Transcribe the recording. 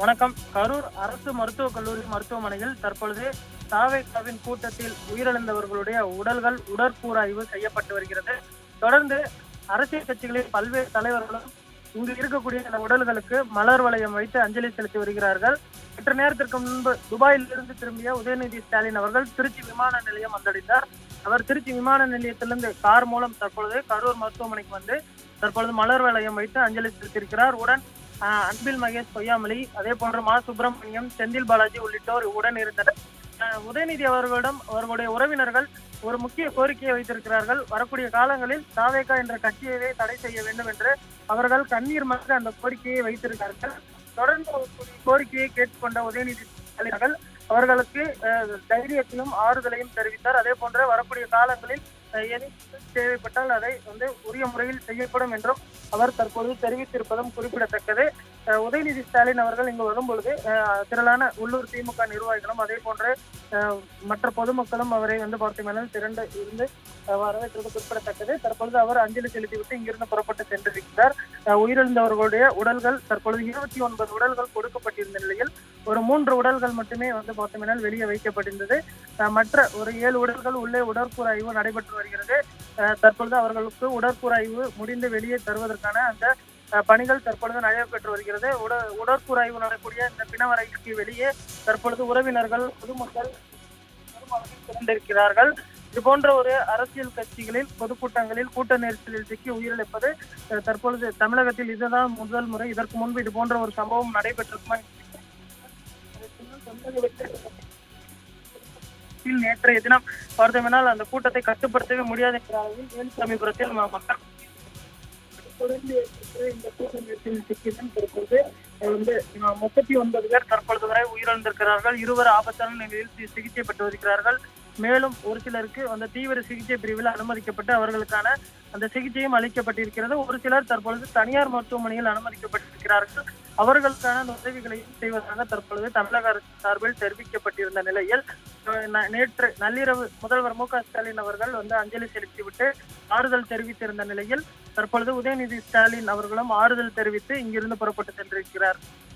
வணக்கம். கரூர் அரசு மருத்துவக் கல்லூரி மருத்துவமனையில் தற்பொழுது தாவேக்காவின் கூட்டத்தில் உயிரிழந்தவர்களுடைய உடல்கள் உடற்கூறாய்வு செய்யப்பட்டு வருகிறது. தொடர்ந்து அரசியல் கட்சிகளின் பல்வேறு தலைவர்களும் இங்கு இருக்கக்கூடிய இந்த உடல்களுக்கு மலர் வளையம் வைத்து அஞ்சலி செலுத்தி வருகிறார்கள். சற்று நேரத்திற்கு முன்பு துபாயில் இருந்து திரும்பிய உதயநிதி ஸ்டாலின் அவர்கள் திருச்சி விமான நிலையம் வந்தடைந்தார். அவர் திருச்சி விமான நிலையத்திலிருந்து கார் மூலம் தற்பொழுது கரூர் மருத்துவமனைக்கு வந்து தற்பொழுது மலர் வளையம் வைத்து அஞ்சலி செலுத்தியிருக்கிறார். உடன் அன்பில் மகேஷ் பொய்யாமொழி அதே போன்று மா. சுப்பிரமணியம் செந்தில் பாலாஜி உள்ளிட்டோர் உடன் இருந்தனர். உதயநிதி அவர்களிடம் அவர்களுடைய உறவினர்கள் ஒரு முக்கிய கோரிக்கையை வைத்திருக்கிறார்கள். வரக்கூடிய காலங்களில் தாவேகா என்ற கட்சியவே தடை செய்ய வேண்டும் என்று அவர்கள் கண்ணீர் மல்க அந்த கோரிக்கையை வைத்திருக்கிறார்கள் தொடர்ந்து கோரிக்கையை கேட்டுக்கொண்ட உதயநிதி தலைவர்கள் அவர்கள் அவர்களுக்கு அஹ், தைரியத்தையும் ஆறுதலையும் தெரிவித்தார். அதே போன்று வரக்கூடிய காலங்களில் எது தேவைப்பட்டால் அதை வந்து உரிய முறையில் செய்யப்படும் என்றும் அவர் தற்போது தெரிவித்திருப்பதும் குறிப்பிடத்தக்கது. உதயநிதி ஸ்டாலின் அவர்கள் இங்கு வரும்பொழுது திரளான உள்ளூர் திமுக நிர்வாகிகளும் அதே போன்று மற்ற பொதுமக்களும் அவரை வந்து பார்த்தீங்கன்னா திரண்டு இருந்து வரவேற்றது குறிப்பிடத்தக்கது. தற்பொழுது அவர் அஞ்சலி செலுத்திவிட்டு இங்கிருந்து புறப்பட்டு சென்றிருக்கிறார். உயிரிழந்தவர்களுடைய உடல்கள் தற்பொழுது இருபத்தி ஒன்பது உடல்கள் கொடுக்கப்பட்டிருந்த நிலையில் ஒரு மூன்று உடல்கள் மட்டுமே வந்து பார்த்தீங்கன்னா வெளியே வைக்கப்பட்டிருந்தது. மற்ற ஒரு ஏழு உடல்கள் உள்ளே உடற்கூறாய்வு நடைபெற்று வருகிறது. தற்பொழுது அவர்களுக்கு உடற்கூறாய்வு முடிந்து வெளியே தருவதற்கான அந்த பணிகள் தற்பொழுது நடைபெற்று வருகிறது. உட உடற்கூறாய்வு நடக்கூடிய இந்த பிணவரைக்கு வெளியே தற்பொழுது உறவினர்கள் பொதுமக்கள் திரண்டிருக்கிறார்கள் இது போன்ற ஒரு அரசியல் கட்சிகளில் பொதுக்கூட்டங்களில் கூட்ட நெரிசலில் சிக்கி உயிரிழப்பது தற்பொழுது தமிழகத்தில் இதுதான் முதல் முறை. இதற்கு முன்பு இது போன்ற ஒரு சம்பவம் நடைபெற்றிருக்குமா? நேற்றைய தினம் பார்த்தோம்னால் அந்த கூட்டத்தை கட்டுப்படுத்தவே முடியாது என்ற அளவில் வேலுசாமிபுரத்தில் மக்கள் தொடர்ந்து இந்த கூட்ட நெரிசலில் சிக்கிதான் தற்பொழுது வந்து முப்பத்தி ஒன்பது பேர் தற்பொழுது வரை உயிரிழந்திருக்கிறார்கள். இருவர் ஆபத்தான நிலையில் சிகிச்சை பெற்று வருகிறார்கள். மேலும் ஒரு சிலருக்கு அந்த தீவிர சிகிச்சை பிரிவில் அனுமதிக்கப்பட்டு அவர்களுக்கான அந்த சிகிச்சையும் அளிக்கப்பட்டிருக்கிறது. ஒரு சிலர் தற்பொழுது தனியார் மருத்துவமனையில் அனுமதிக்கப்பட்டிருக்கிறார்கள். அவர்களுக்கான உதவிகளையும் செய்வதாக தற்பொழுது தமிழக அரசு சார்பில் தெரிவிக்கப்பட்டிருந்த நிலையில் நேற்று நள்ளிரவு முதல்வர் மு க ஸ்டாலின் அவர்கள் வந்து அஞ்சலி செலுத்திவிட்டு ஆறுதல் தெரிவித்திருந்த நிலையில் தற்பொழுது உதயநிதி ஸ்டாலின் அவர்களும் ஆறுதல் தெரிவித்து இங்கிருந்து புறப்பட்டு சென்றிருக்கிறார்.